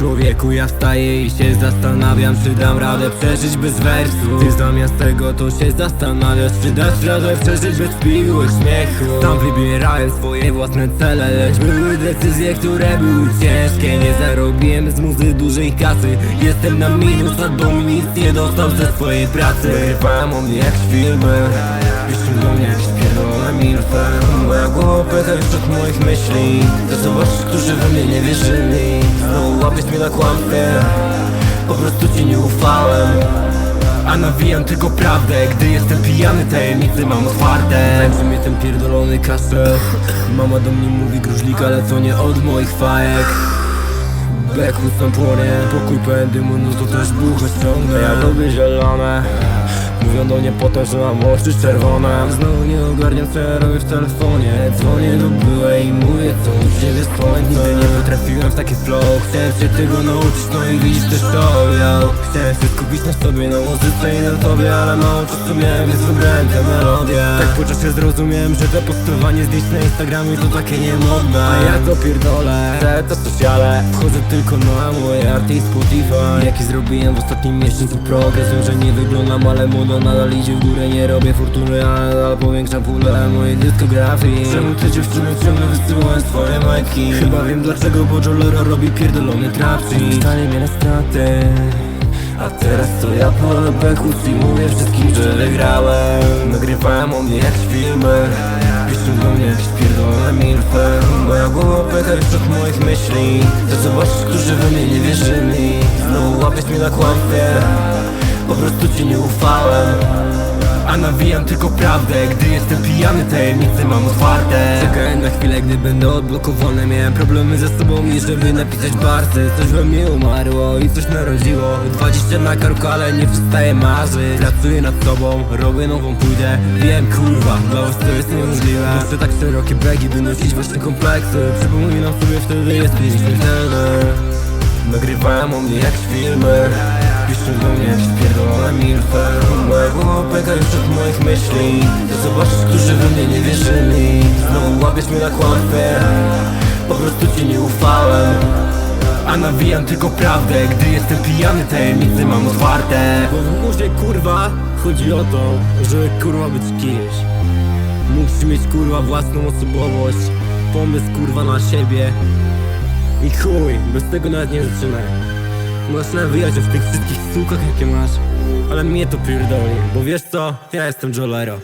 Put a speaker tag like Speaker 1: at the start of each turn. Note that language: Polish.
Speaker 1: Człowieku ja wstaję i się zastanawiam Czy dam radę przeżyć bez wersu. Ty zamiast tego to się zastanawiasz Czy dasz radę przeżyć bez piły śmiechu. Tam wybierałem swoje własne cele Lecz były decyzje, które były ciężkie. Nie zarobiłem z muzy dużej kasy. Jestem na minus, a do mnie nic nie dostał ze swojej pracy. Nagrywałem o mnie jak filmy Piszą do mnie jak spierdolone milfy Moja głowa pęka już od moich myśli. To zobaczysz, którzy we mnie nie wierzyli. Znowu łapiesz mnie na kłamstwie. Po prostu ci nie ufałem. A nawijam tylko prawdę. Gdy jestem pijany, tajemnicy mam otwarte. Męczy mnie ten pierdolony kaszel. Mama do mnie mówi gruźlik, ale to nie od moich fajek. Bekus tam płonie. Pokój pełen dymu, no to też buchę ściągnę. Ja lubię zielone Mówią do mnie potem, że mam oczy czerwone. Znowu nie ogarniam co ja robię w telefonie. Dzwonię do byłej i mówię co u ciebie słońce Nigdy nie potrafiłem w taki flow. Chciałem się tego nauczyć, no i widzisz też to ja. Chciałem się skupić na sobie, na muzyce i na tobie Ale mało czasu miałem, więc wybrałem melodię Tak po czasie zrozumiałem, że to postowanie zdjęć na Instagramie to takie niemodne. A ja to pierdolę, te to sociale Wchodzę tylko na mój artist Spotify. Jaki zrobiłem w ostatnim miesiącu progres? Wiem, że nie wyglądam, ale moda nadal idzie w górę. Nie robię fortuny, ale nadal powiększam pulę. Mojej dyskografii Czemu te dziewczyny ciągle wysyłają swoje majki? Chyba wiem dlaczego, bo Jolero robi pierdolony trapci Stanie mnie na straty a teraz to ja po bekus i mówię wszystkim, że wygrałem. Nagrywałem o mnie jak filmy. Piszą do mnie jakieś pierdolone milfy. Moja głowa pęka już od moich myśli. To zobaczysz, którzy we mnie nie wierzyli. Znowu łapiesz mnie na kłamstwie. Po prostu ci nie ufałem a nawijam tylko prawdę Gdy jestem pijany, tajemnice mam otwarte. Czekałem na chwilę, gdy będę odblokowany. Miałem problemy ze sobą i żeby napisać barsy. Coś we mnie umarło i coś narodziło. 20 na karku, ale nie przestaję marzyć Pracuję nad sobą, robię nową pójdę Wiem kurwa, dla was to jest niemożliwe. Muszę tak szerokie bregi, by nosić właśnie kompleksy. Przypominam sobie wtedy jesteś śmiertelny Nagrywałem o mnie jak filmy. Piszą do mnie jakieś pierdolone milfy. Moja moich myśli. To zobaczysz, którzy we mnie nie wierzyli. Znowu łapiesz mnie na kłamstwie. Po prostu ci nie ufałem. A nawijam tylko prawdę. Gdy jestem pijany, tajemnice mam otwarte. Bo w muzie kurwa chodzi o to, żeby kurwa być kimś Musisz mieć kurwa własną osobowość. Pomysł kurwa na siebie. I chuj, bez tego nawet nie zaczynaj Możesz nawijać w tych wszystkich sukach jakie masz Ale mnie to pierdoli, bo wiesz co? Ja jestem Jolero